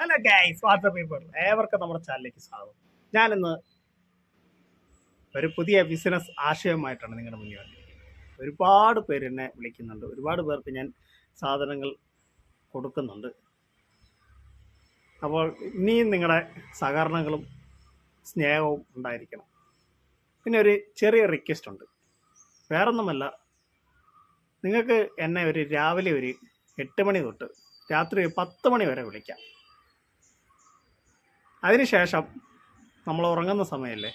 Hello guys WhatsApp ഏവർക്കും നമ്മുടെ ചാനലിലേക്ക് സ്വാഗതം. ഞാനിന്ന് ഒരു പുതിയ ബിസിനസ് ആശയമായിട്ടാണ് നിങ്ങളുടെ മുന്നിൽ വന്നിരിക്കുന്നത്. ഒരുപാട് പേര് എന്നെ വിളിക്കുന്നുണ്ട്. ഒരുപാട് പേർക്ക് ഞാൻ സാധനങ്ങൾ കൊടുക്കുന്നുണ്ട്. അപ്പോൾ ഇനിയും നിങ്ങളുടെ സഹകരണങ്ങളും സ്നേഹവും ഉണ്ടായിരിക്കണം. പിന്നെ ഒരു ചെറിയ റിക്വസ്റ്റ് ഉണ്ട്. വേറൊന്നുമല്ല നിങ്ങൾക്ക് എന്നെ ഒരു രാവിലെ ഒരു എട്ട് മണി തൊട്ട് രാത്രി പത്ത് മണി വരെ വിളിക്കാം. അതിനുശേഷം നമ്മൾ ഉറങ്ങുന്ന സമയമല്ലേ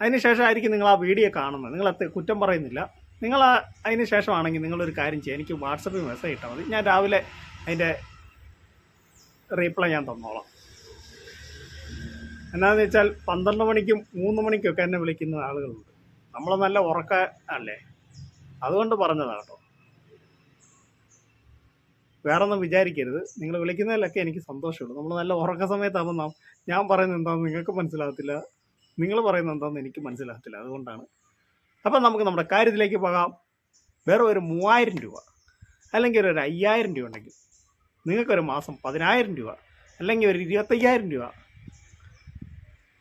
അതിനുശേഷമായിരിക്കും നിങ്ങൾ ആ വീഡിയോ കാണുന്നത്. നിങ്ങൾ അത് കുറ്റം പറയുന്നില്ല. നിങ്ങൾ അതിന് ശേഷമാണെങ്കിൽ നിങ്ങളൊരു കാര്യം ചെയ്യുക. എനിക്ക് വാട്സപ്പിൽ മെസ്സേജ് ഇട്ടാൽ മതി. ഞാൻ രാവിലെ അതിന്റെ റീപ്ലൈ ഞാൻ തന്നോളാം. എന്നാന്ന് വെച്ചാൽ പന്ത്രണ്ട് മണിക്കും മൂന്ന് മണിക്കൊക്കെ എന്നെ വിളിക്കുന്ന ആളുകളുണ്ട്. നമ്മൾ നല്ല ഉറക്ക അല്ലേ? അതുകൊണ്ട് പറഞ്ഞതാണ് കേട്ടോ. വേറൊന്നും വിചാരിക്കരുത്. നിങ്ങൾ വിളിക്കുന്നതിലൊക്കെ എനിക്ക് സന്തോഷമുള്ളൂ നമ്മൾ നല്ല ഉറക്ക സമയത്താകുമ്പോൾ നാം ഞാൻ പറയുന്നത് എന്താണെന്ന് നിങ്ങൾക്ക് മനസ്സിലാകത്തില്ല. നിങ്ങൾ പറയുന്നത് എന്താണെന്ന് എനിക്ക് മനസ്സിലാകത്തില്ല. അതുകൊണ്ടാണ്. അപ്പം നമുക്ക് നമ്മുടെ കാര്യത്തിലേക്ക് പോകാം. വേറെ ഒരു മൂവായിരം രൂപ അല്ലെങ്കിൽ ഒരു അയ്യായിരം രൂപ ഉണ്ടെങ്കിൽ നിങ്ങൾക്കൊരു മാസം പതിനായിരം രൂപ അല്ലെങ്കിൽ ഒരു ഇരുപത്തയ്യായിരം രൂപ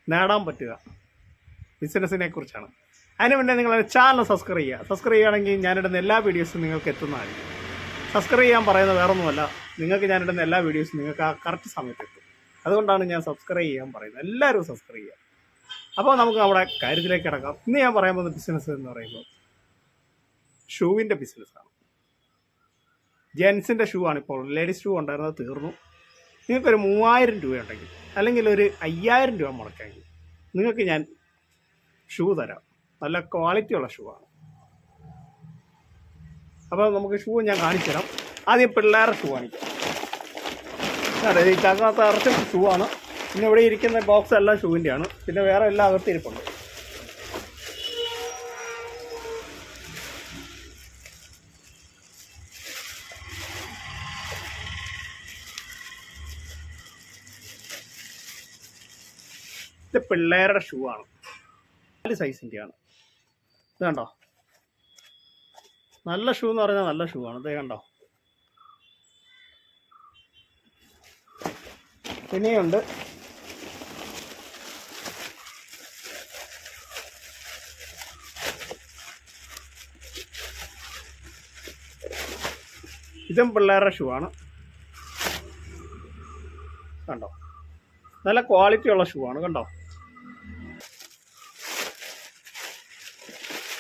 നേടാൻ പറ്റുക. ബിസിനസ്സിനെ കുറിച്ചാണ്. അതിന് മുന്നേ നിങ്ങൾ ചാനൽ സബ്സ്ക്രൈബ് ചെയ്യുക. സബ്സ്ക്രൈബ് ചെയ്യുകയാണെങ്കിൽ ഞാനിടുന്ന എല്ലാ വീഡിയോസും നിങ്ങൾക്ക് എത്തുന്നതായിരിക്കും. സബ്സ്ക്രൈബ് ചെയ്യാൻ പറയുന്നത് വേറൊന്നുമല്ല. നിങ്ങൾക്ക് ഞാൻ ഇടുന്ന എല്ലാ വീഡിയോസും നിങ്ങൾക്ക് ആ കറക്റ്റ് സമയത്ത് എത്തും. അതുകൊണ്ടാണ് ഞാൻ സബ്സ്ക്രൈബ് ചെയ്യാൻ പറയുന്നത്. എല്ലാവരും സബ്സ്ക്രൈബ് ചെയ്യുക അപ്പോൾ നമുക്ക് നമ്മുടെ കാര്യത്തിലേക്ക് കിടക്കാം. ഇന്ന് ഞാൻ പറയാൻ പോകുന്ന ബിസിനസ് എന്ന് പറയുമ്പോൾ ഷൂവിന്റെ ബിസിനസ്സാണ് ജെൻസിന്റെ ഷൂ ആണ് ഇപ്പോൾ. ലേഡീസ് ഷൂ ഉണ്ടായിരുന്നത് തീർന്നു. നിങ്ങൾക്കൊരു മൂവായിരം രൂപയുണ്ടെങ്കിൽ അല്ലെങ്കിൽ ഒരു അയ്യായിരം രൂപ മുടക്കാമെങ്കിൽ നിങ്ങൾക്ക് ഞാൻ ഷൂ തരാം. നല്ല ക്വാളിറ്റിയുള്ള ഷൂ ആണ്. അപ്പോൾ നമുക്ക് ഷൂ ഞാൻ കാണിച്ചു തരാം. ആദ്യം പിള്ളേരുടെ ഷൂ കാണിക്കാം. അതെ ഈ ചങ്ങാത്ത അറച്ചും ഷൂ ആണ്. പിന്നെ ഇവിടെ ഇരിക്കുന്ന ബോക്സ് എല്ലാം ഷൂവിന്റെയാണ് പിന്നെ വേറെ എല്ലാം അകത്ത് ഇരിപ്പുണ്ട്. ഇത് പിള്ളേരുടെ ഷൂ ആണ്. നാല് സൈസിന്റെയാണ് ഇത് കണ്ടോ? നല്ല ഷൂ എന്ന് പറഞ്ഞാൽ നല്ല ഷൂ ആണ്. അതേ കണ്ടോ? പിന്നെയുണ്ട് ഇതും പിള്ളേരുടെ ഷൂ ആണ്. കണ്ടോ? നല്ല ക്വാളിറ്റി ഉള്ള ഷൂ ആണ്. കണ്ടോ?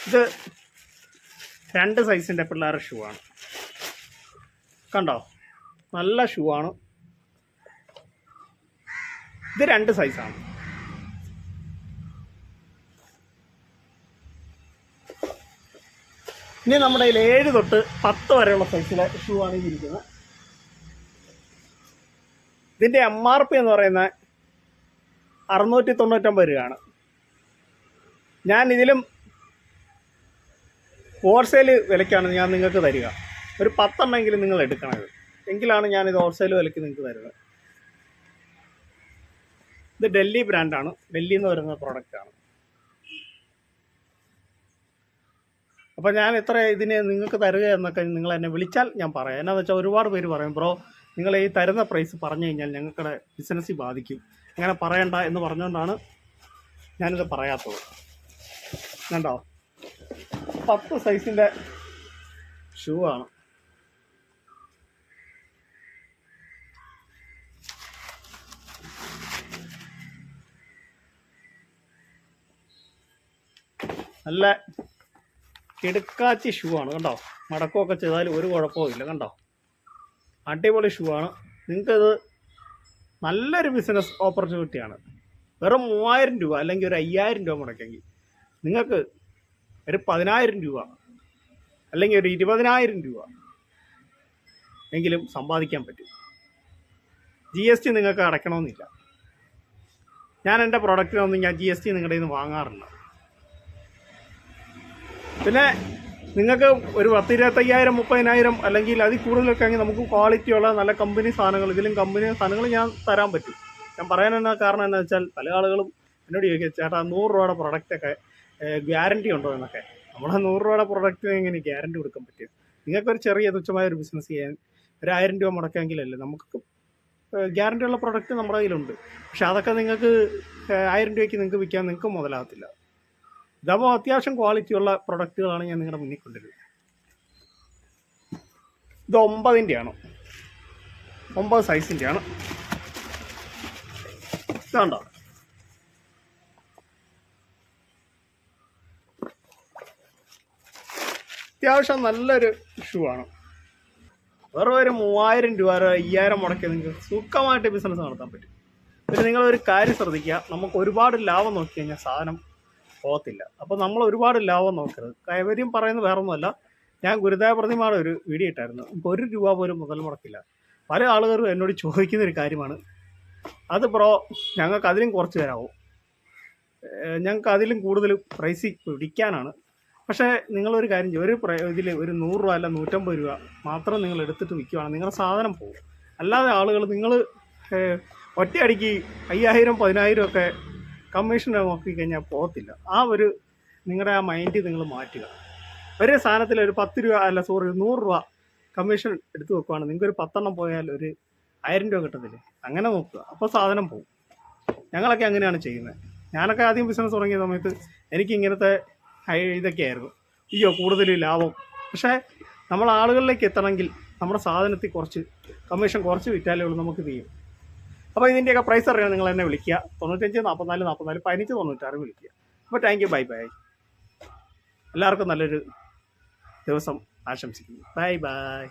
ഇത് രണ്ട് സൈസിന്റെ പിള്ളേരുടെ ഷൂ ആണ്. കണ്ടോ? നല്ല ഷൂ ആണ്. ഇത് രണ്ട് സൈസാണ് ഇനി നമ്മുടെ കയ്യിൽ ഏഴ് തൊട്ട് പത്ത് വരെയുള്ള സൈസിലെ ഷൂ ആണ് ഇരിക്കുന്നത് ഇതിന്റെ എം ആർ പി എന്ന് പറയുന്ന അറുന്നൂറ്റി തൊണ്ണൂറ്റൊമ്പത് രൂപയാണ്. ഞാൻ ഇതിലും ഹോൾസെയിൽ വിലയ്ക്കാണ് ഞാൻ നിങ്ങൾക്ക് തരിക. ഒരു പത്തെണ്ണമെങ്കിലും നിങ്ങൾ എടുക്കണത് എങ്കിലാണ് ഞാനിത് ഹോൾസെയിൽ വിലയ്ക്ക് നിങ്ങൾക്ക് തരുന്നത് ഇത് ഡൽഹി ബ്രാൻഡാണ് ഡൽഹിയിൽ നിന്ന് വരുന്ന പ്രോഡക്റ്റാണ് അപ്പോൾ ഞാൻ എത്ര ഇതിന് നിങ്ങൾക്ക് തരുക എന്നൊക്കെ നിങ്ങൾ എന്നെ വിളിച്ചാൽ ഞാൻ പറയാം. എന്നാന്ന് വെച്ചാൽ ഒരുപാട് പേര് പറയും ബ്രോ നിങ്ങൾ ഈ തരുന്ന പ്രൈസ് പറഞ്ഞു കഴിഞ്ഞാൽ ഞങ്ങളുടെ ബിസിനസ്സിൽ ബാധിക്കും. അങ്ങനെ പറയണ്ട എന്ന് പറഞ്ഞുകൊണ്ടാണ് ഞാനിത് പറയാത്തത്. കണ്ടോ? പത്ത് സൈസിന്റെ ഷൂ ആണ്. നല്ല കിടുക്കാച്ചി ഷൂ ആണ് കണ്ടോ? മടക്കമൊക്കെ ചെയ്താൽ ഒരു കുഴപ്പവും ഇല്ല കണ്ടോ? അടിപൊളി ഷൂ ആണ്. നിങ്ങൾക്കത് നല്ലൊരു ബിസിനസ് ഓപ്പർച്യൂണിറ്റിയാണ് വെറും മൂവായിരം രൂപ അല്ലെങ്കിൽ ഒരു അയ്യായിരം രൂപ മുടക്കെങ്കിൽ നിങ്ങൾക്ക് ഒരു പതിനായിരം രൂപ അല്ലെങ്കിൽ ഒരു ഇരുപതിനായിരം രൂപ എങ്കിലും സമ്പാദിക്കാൻ പറ്റും. ജി എസ് ടി നിങ്ങൾക്ക് അടയ്ക്കണമെന്നില്ല. ഞാൻ എന്റെ പ്രൊഡക്റ്റിനൊന്നും ഞാൻ ജി എസ് ടി നിങ്ങളുടെ നിന്ന് വാങ്ങാറില്ല. പിന്നെ നിങ്ങൾക്ക് ഒരു പത്തിരുപത്തയ്യായിരം മുപ്പതിനായിരം അല്ലെങ്കിൽ അതിൽ കൂടുതലൊക്കെ ആണെങ്കിൽ നമുക്ക് ക്വാളിറ്റിയുള്ള നല്ല കമ്പനി സാധനങ്ങൾ ഇതിലും കമ്പനി സാധനങ്ങൾ ഞാൻ തരാൻ പറ്റും. ഞാൻ പറയാനെന്ന കാരണം എന്താ വെച്ചാൽ പല ആളുകളും എന്നോട് ചോദിക്കുക ചേട്ടാ നൂറ് രൂപയുടെ പ്രൊഡക്റ്റൊക്കെ ഗ്യാരണ്ടി ഉണ്ടോ എന്നൊക്കെ. നമ്മൾ ആ നൂറ് രൂപയുടെ പ്രൊഡക്റ്റിന് എങ്ങനെ ഗ്യാരണ്ടി കൊടുക്കാൻ പറ്റും? നിങ്ങൾക്കൊരു ചെറിയ തുച്ഛമായ ഒരു ബിസിനസ് ചെയ്യാൻ ഒരു ആയിരം രൂപ മുടക്കാമെങ്കിലല്ലേ നമുക്ക് ഗ്യാരണ്ടി ഉള്ള പ്രൊഡക്റ്റ് നമ്മുടെ കയ്യിലുണ്ട്. പക്ഷെ അതൊക്കെ നിങ്ങൾക്ക് ആയിരം രൂപയ്ക്ക് നിങ്ങൾക്ക് വിൽക്കാൻ നിങ്ങൾക്ക് മുതലാകത്തില്ല. ഇതാകുമ്പോൾ അത്യാവശ്യം ക്വാളിറ്റിയുള്ള പ്രൊഡക്റ്റുകളാണ് ഞാൻ നിങ്ങളുടെ മുന്നിൽ കൊണ്ടുവരുന്നത്. ഇത് ഒമ്പതിന്റെയാണ് ഒമ്പത് സൈസിന്റെയാണ് ഇതാണ്ടോ? അത്യാവശ്യം നല്ലൊരു ഷൂ ആണ്. വെറും ഒരു മൂവായിരം രൂപ ഒരു അയ്യായിരം മുടക്കി നിങ്ങൾക്ക് സുഖമായിട്ട് ബിസിനസ് നടത്താൻ പറ്റും. പിന്നെ നിങ്ങൾ ഒരു കാര്യം ശ്രദ്ധിക്കുക. നമുക്ക് ഒരുപാട് ലാഭം നോക്കി കഴിഞ്ഞാൽ സാധനം പോകത്തില്ല. അപ്പോൾ നമ്മൾ ഒരുപാട് ലാഭം നോക്കരുത്. കൈവര്യം പറയുന്നത് വേറൊന്നുമല്ല. ഞാൻ ഗുരുദേവ പ്രതിമയുടെ ഒരു വീഡിയോ ഇട്ടായിരുന്നു. നമുക്ക് ഒരു രൂപ പോലും മുതൽ മുടക്കില്ല. പല ആളുകളും എന്നോട് ചോദിക്കുന്ന ഒരു കാര്യമാണ്. അത് ബ്രോ ഞങ്ങൾക്ക് അതിലും കുറച്ച് തരാമോ ഞങ്ങൾക്ക് അതിലും കൂടുതൽ പ്രൈസ് പിടിക്കാനാണ്. പക്ഷേ നിങ്ങളൊരു കാര്യം ചെയ്യും. ഒരു ഇതിൽ ഒരു നൂറ് രൂപ അല്ല നൂറ്റമ്പത് രൂപ മാത്രം നിങ്ങൾ എടുത്തിട്ട് വിൽക്കുകയാണ് നിങ്ങളുടെ സാധനം പോകും അല്ലാതെ ആളുകൾ നിങ്ങൾ ഒറ്റയടിക്ക് അയ്യായിരം പതിനായിരം ഒക്കെ കമ്മീഷൻ നോക്കി കഴിഞ്ഞാൽ പോകത്തില്ല. ആ ഒരു നിങ്ങളുടെ ആ മൈൻഡ് നിങ്ങൾ മാറ്റുക. ഒരേ സാധനത്തിൽ ഒരു പത്ത് രൂപ അല്ല സോറി നൂറ് രൂപ കമ്മീഷൻ എടുത്തു വെക്കുവാണ്. നിങ്ങൾക്ക് ഒരു പത്തെണ്ണം പോയാൽ ഒരു ആയിരം രൂപ കിട്ടത്തില്ലേ? അങ്ങനെ നോക്കുക. അപ്പോൾ സാധനം പോകും ഞങ്ങളൊക്കെ അങ്ങനെയാണ് ചെയ്യുന്നത്. ഞാനൊക്കെ ആദ്യം ബിസിനസ് തുടങ്ങിയ സമയത്ത് എനിക്ക് ഇങ്ങനത്തെ ഇതൊക്കെയായിരുന്നു. അയ്യോ കൂടുതൽ ലാഭം. പക്ഷേ നമ്മൾ ആളുകളിലേക്ക് എത്തണമെങ്കിൽ നമ്മുടെ സാധനത്തിൽ കുറച്ച് കമ്മീഷൻ കുറച്ച് വിറ്റാലേ ഉള്ളൂ നമുക്ക് ചെയ്യും. അപ്പോൾ ഇതിന്റെയൊക്കെ പ്രൈസ് അറിയാൻ നിങ്ങൾ എന്നെ വിളിക്കുക. തൊണ്ണൂറ്റഞ്ച് നാൽപ്പത്തിനാല് നാൽപ്പത്തിനാല് പതിനഞ്ച് തൊണ്ണൂറ്റാറ് വിളിക്കുക. അപ്പോൾ താങ്ക് യു ബൈ ബൈ എല്ലാവർക്കും നല്ലൊരു ദിവസം ആശംസിക്കുന്നു. Bye bye